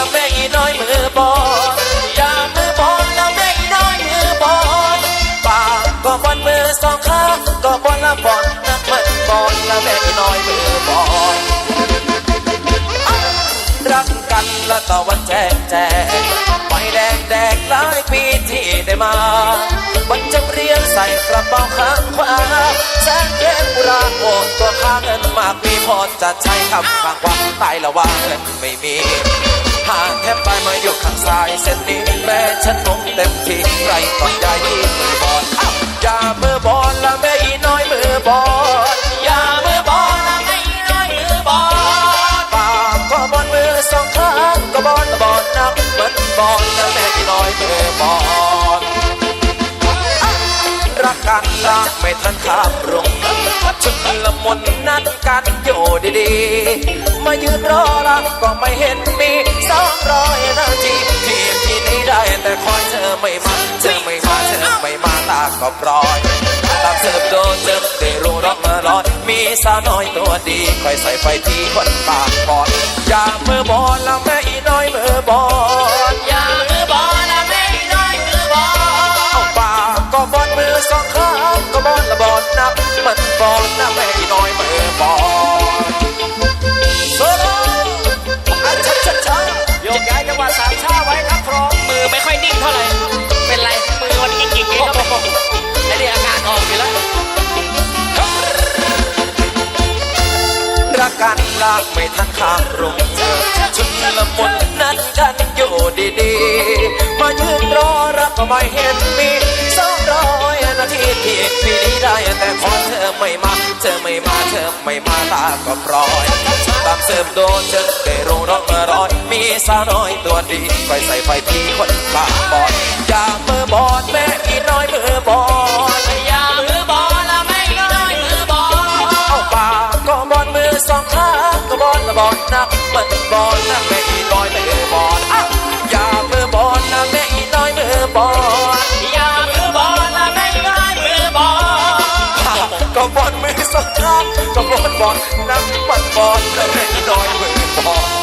และแม่อีน้อยมือบอลอย่ามือบอลละแม่อีน้อยมือบอลปากก็บอลมือสองข้างก็บอลละบอลนักมันบอลละแม่อีน้อยมือบอลรักกันและตะวันแจ้งแจ้งไฟแดงแดงหลายปีที่ได้มาบรรจำเรียงใส่กระเป๋าข้างขวาแสนเย็นบุราโอตัวค่าเงินมากมีพอจะใช้คำข้างขวาตายละว่าเงินไม่มี ห่างแทบไปมาอยู่ข้างซ้ายเส้นนี้แม่ฉันงงเต็มที่ไรก่อนยายที่มือบอลอ้าวอย่ามือบอลละแม่อีน้อยมือบอลอย่ามือบอลละแม่อีน้อยมือบอลปากก็บอลมือสองข้างก็บอลละบอลนักเหมือนบอลและแม่ กันละไม่ทันข้ามรงชุดละมุนนัดกันอยู่ดีๆ มายืนรอรักก็ไม่เห็นมีสองร้อยนาทีที่ที่นี้ได้แต่คอยเธอไม่มา เธอไม่มาเธอไม่มาตาก็ปล่อยตามเสิร์ฟโดนเจิมได้รู้รักมาลอยมีสาวน้อยตัวดีคอยใส่ไฟที่คนปากบอลอย่ามือบอลละ นะแม่อีน้อยมือบอลโซโล่อัจฉริยะโยกย้ายจังหวะสามชาไว้ครับพร้อมมือไม่ค่อยนิ่งเท่าไหร่ เป็นไร มือวันนี้กิ่งๆครับไอ้นี่อาการออกอยู่แล้วรักกันรักไม่ทันข้ามรุ่งเจอชุดละมุนนัดกันอยู่ดีๆ มายืนรอรักก็ไม่เห็นมีสองร้อยนาทีที่ ไม่มาเธอไม่มาตาก็ปล่อยตามเสิร์ฟโดนเจอได้รู้ร้องมาร้อย มีสาวน้อยตัวดีไฟใส่ไฟพี่คนปากบอดอย่ามือบอดแม่อีน้อยมือบอดอย่ามือบอลละไม่น้อยมือบอลเอาปากก็บอลมือสองข้างก็บอลละบอลนักมันบอลนักแม่อีน้อยมือบอลอ้าวอย่ามือบอลนะแม่อีน้อยมือบอล สองข้างก็บอลบอลนักมันบอลแม่อีน้อยมือบอลเห็นขี้ฟันแล้วมั้งไม่น่ายิ้เลยเมื่อกี้